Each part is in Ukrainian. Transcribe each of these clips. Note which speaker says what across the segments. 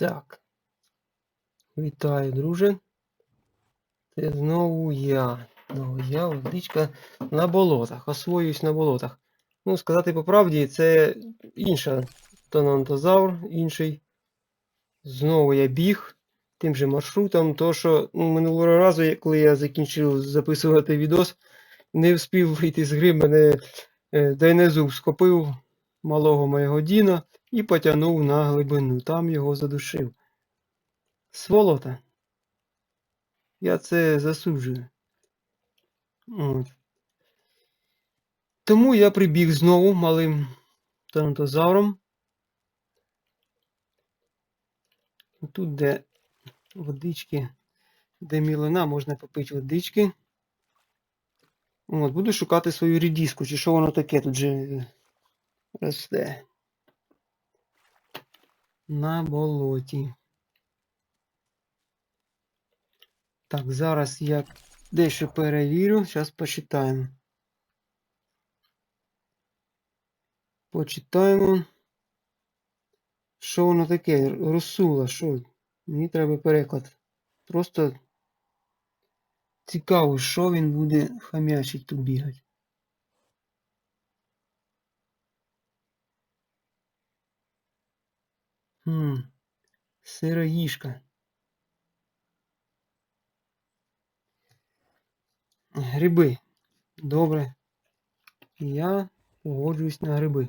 Speaker 1: Так. Вітаю, друже. Це знову я. Знову я, водичка на болотах. Освоююсь на болотах. Ну, сказати по правді, це інша тонантозавр, інший. Знову я біг тим же маршрутом. То, що ну, минулого разу, коли я закінчив записувати відос, не встиг вийти з гри, мене е, Дайнезуб скопив малого моєго Діна і потягнув на глибину. Там його задушив. Сволота. Я це засуджую. От. Тому я прибіг знову малим тонатозавром. Тут, де водички, де мілина, можна попити водички. От, буду шукати свою рідіску, чи що воно таке тут же е, росте. На болоті. Так, зараз я дещо перевірю. Зараз почитаємо. Почитаємо. Що воно таке? Росула, що? Мені треба переклад. Просто цікаво, що він буде хамячить тут бігати. Хм. Сироїшка. Гриби. Добре. Я погоджуюсь на гриби.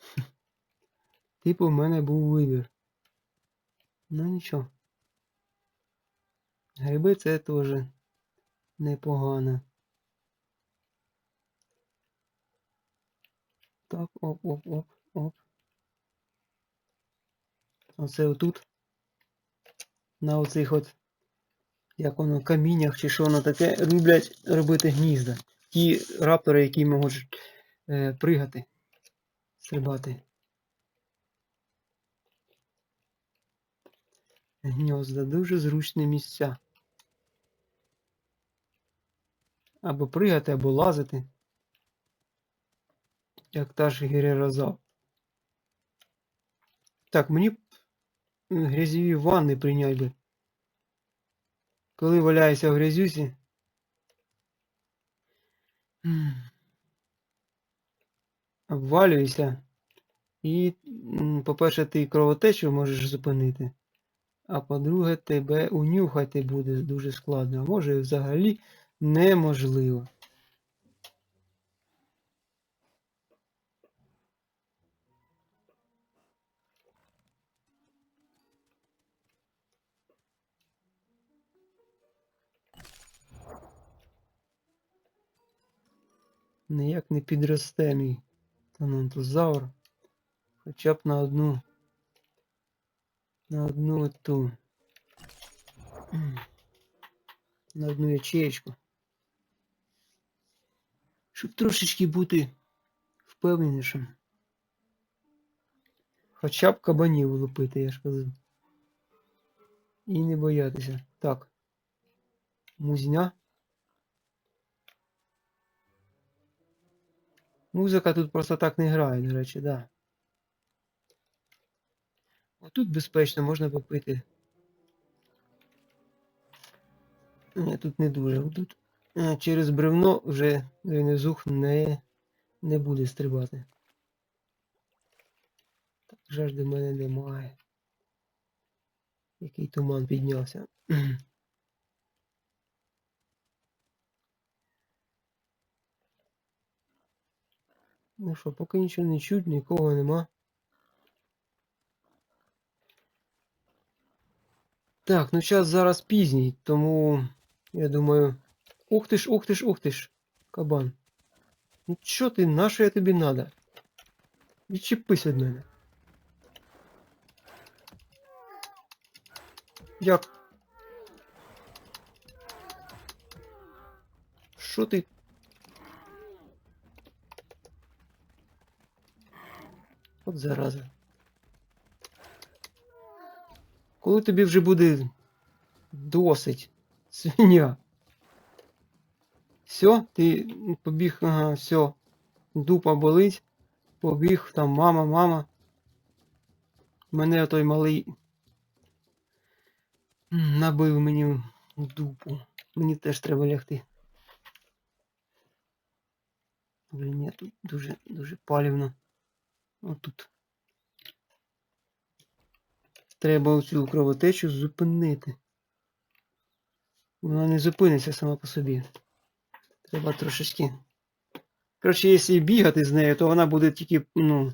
Speaker 1: Типу, в мене був вибір. Ну нічого. Гриби це теж непогано. Так, оп, оп, оп, оп. Оце отут. На оцих от, як воно, каміннях чи що воно таке, люблять робити гнізда. Ті раптори, які можуть е, пригати, стрибати. Гнізда дуже зручні місця. Або пригати, або лазити. Як та ж гірерозав. Так, мені грязьові ванни прийняти би. Коли валяюся в грязюсі. Обвалююся. І, по-перше, ти кровотечу можеш зупинити. А по-друге, тебе унюхати буде дуже складно. А може і взагалі неможливо. Ніяк не підросте мій тонантозавр. Хоча б на одну. На одну ту. На одну ячеечку. Щоб трошечки бути впевненішим. Хоча б кабанів лупити, я ж казав. І не боятися. Так. Музня. Музика тут просто так не грає, до речі, да. Отут безпечно можна попити. Ні, тут не дуже. Тут е, через бревно вже Гринезух не, не буде стрибати. Так, жажди в мене немає. Який туман піднявся. Ну що, поки нічого не чуть, нікого нема. Так, ну час зараз пізній, тому я думаю. Ух ти ж, ух ти ж, ух ти ж, кабан. Ну чо ти, на що я тобі надо? Відчепись від мене. Як? Що ти? От зараза. Коли тобі вже буде досить, свиня? Все, ти побіг, ага, все. Дупа болить. Побіг там мама, мама. Мене той малий набив мені дупу. Мені теж треба лягти. Блін, ні, тут дуже, дуже палівно. Отут. Треба оцю кровотечу зупинити. Вона не зупиниться сама по собі. Треба трошечки. Коротше, якщо бігати з нею, то вона буде тільки, ну,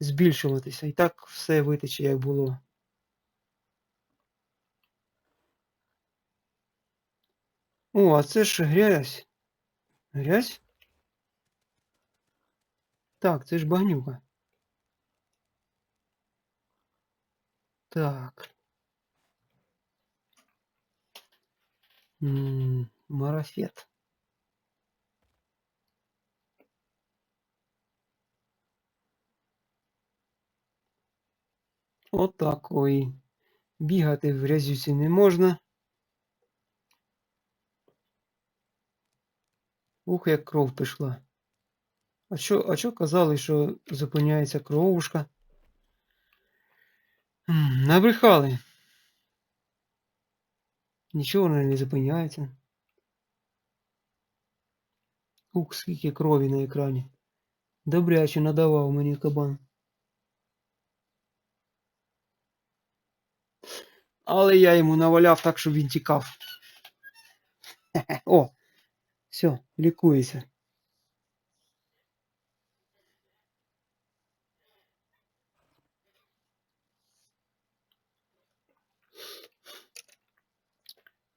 Speaker 1: збільшуватися. І так все витече, як було. О, а це ж грязь. Грязь? Так, це ж багнюка. Так. Марафет. Отакої. Бігати в грязюці не можна. Ух, як кров пішла. А що, а що казали, що зупиняється кровушка? М, Набрехали. Нічого вона не зупиняється. Ух, скільки крові на екрані. Добряче надавав мені кабан. Але я йому наваляв так, щоб він тікав. Хе-хе. О, все, лікується.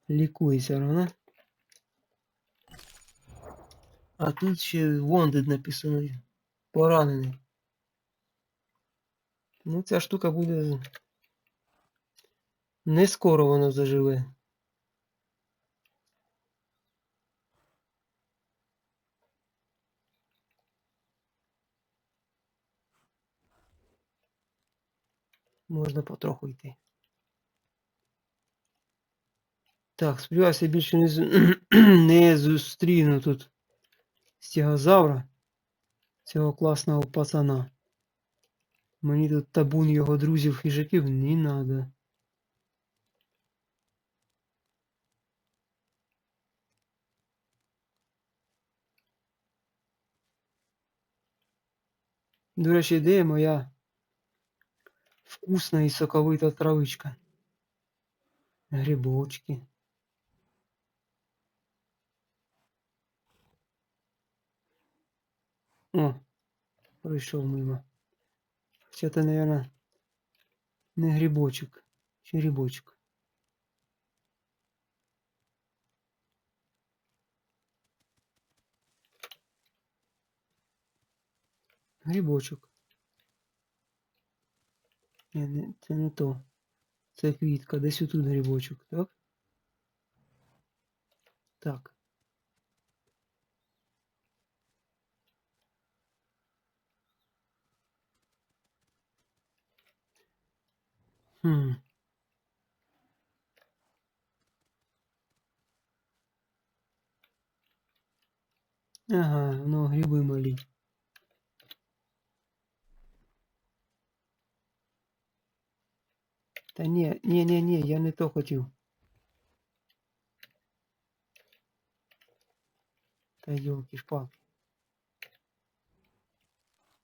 Speaker 1: Лікується вона. А тут ще Wounded написано. Поранений. Ну, ця штука буде. Не скоро воно заживе. Можна потроху йти. Так, сподіваюся, більше не, не зустріну тут стегозавра, цього класного пацана. Мені тут табун його друзів хижаків не надо. До речі, де моя вкусна і соковита травичка? Грибочки. О, пройшов мимо. Хоча це, наверное, не грибочок, чи грибочок. Грибочок. Ні, це не то. Це квітка, десь отут грибочок, так? Так. Хм. Ага, ну гриби малі. Та ні, ні, ні, ні, я не то хотів. Та йолки шпалки.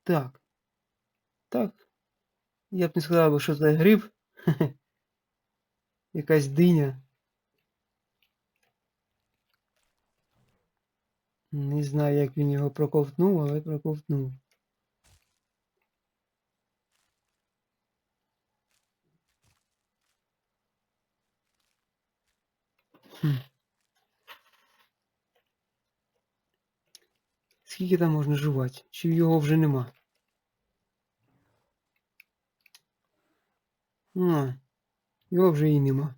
Speaker 1: Так. Так. Я б не сказав, би, що це гриб. Якась диня. Не знаю, як він його проковтнув, але проковтнув. Хм. Скільки там можна жувати? Чи його вже нема? А, його вже і нема.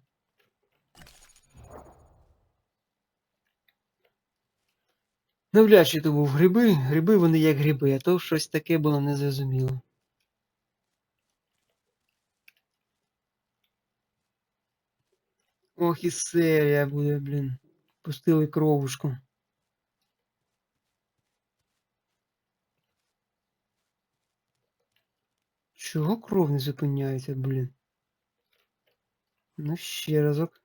Speaker 1: Навряд то був гриби. Гриби вони як гриби, а то щось таке було незрозуміло. Ох і серія буде, блін. Пустили кровушку. Чого кров не зупиняється, блін? Ну, ще разок.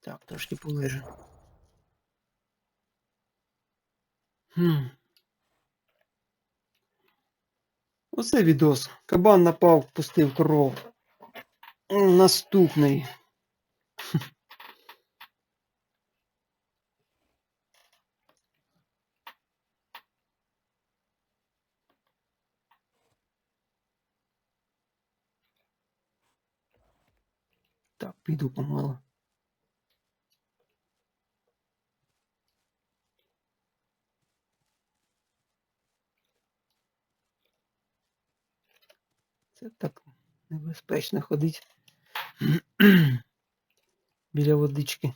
Speaker 1: Так, трошки полежу. Хм. Оце відос. Кабан напав, пустив кров. Наступний. Так, піду помилу. Це так небезпечно ходить біля водички.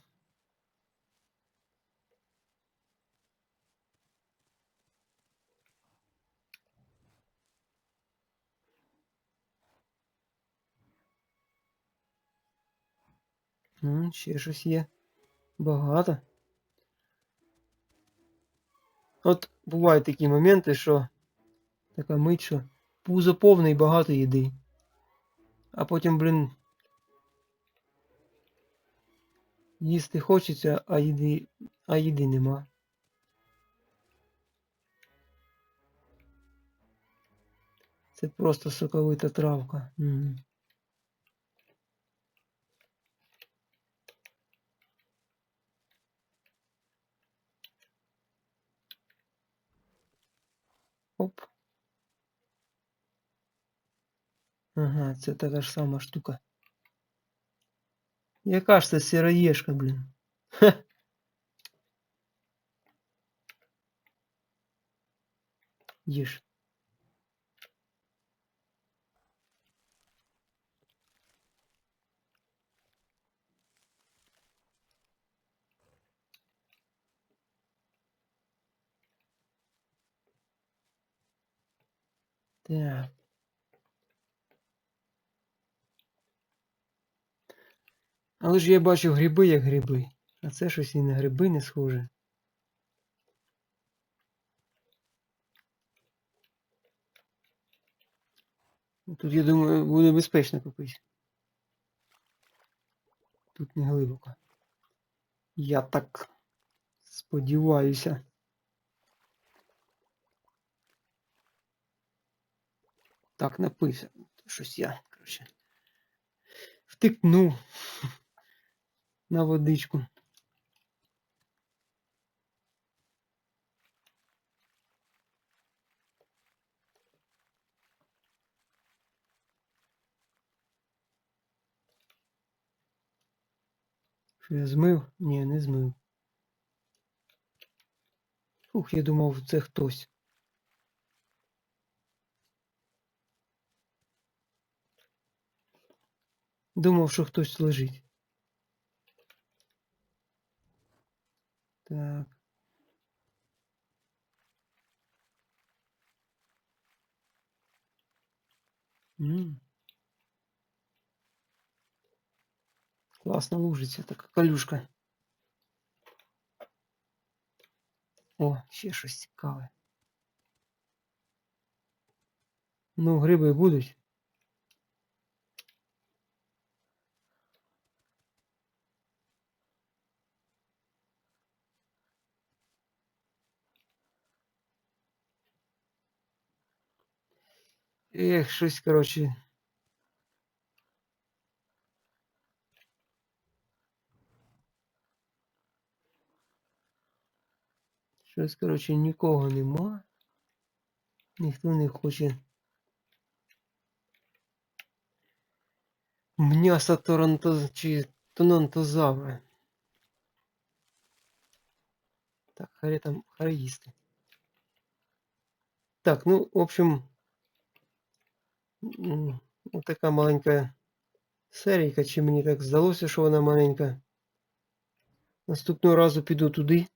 Speaker 1: М, Ще щось є. Багато. От бувають такі моменти, що така мить, що пузо повне і багато їди. А потім, блін, їсти хочеться, а їди, а їди нема. Це просто соковита травка. М. Оп. Ага, це така ж сама штука. Яка ж це сироєшка, блін? Хе. Їж. Так. Але ж я бачу гриби як гриби. А це щось і на гриби не схоже. Тут, я думаю, буде безпечно попити. Тут не глибоко. Я так сподіваюся. Так, напився. Щось я, коротше. Втикнув на водичку. Що я змив? Ні, не змив. Ух, я думав, це хтось. Думав, що хтось лежить. Класно лужиться, така калюшка. О, ще щось цікаве. Ну, гриби будуть. Ех, щось, коротше. Щось, коротше, нікого нема. Ніхто не хоче. М'ясо торонто чи тонантозавра. Так, харе там їсти. Так, ну, в общем, вот такая маленькая серійка, чи мені так здалося, що вона маленька. Наступного разу піду туди,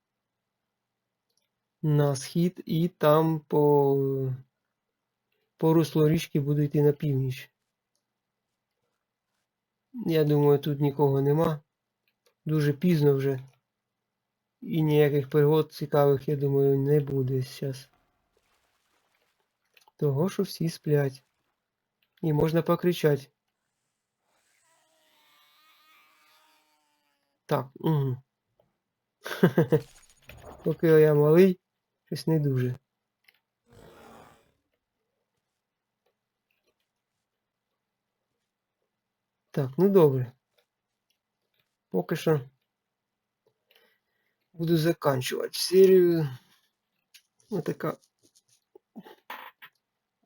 Speaker 1: на схід, і там по, по руслу річки буду йти на північ. Я думаю, тут нікого нема. Дуже пізно вже. І ніяких пригод цікавих, я думаю, не буде зараз. Того, що всі сплять. І можна покричати. Так, угу. Поки я малий, щось не дуже. Так, ну добре. Поки що буду заканчувати серію. Ось така.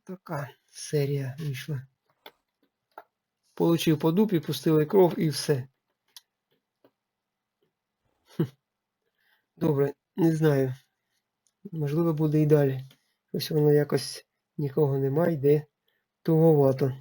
Speaker 1: Така серія вийшла. Получив по дупі, пустили кров і все. Добре, не знаю. Можливо, буде і далі. Ось воно якось нікого немає, йде туговато.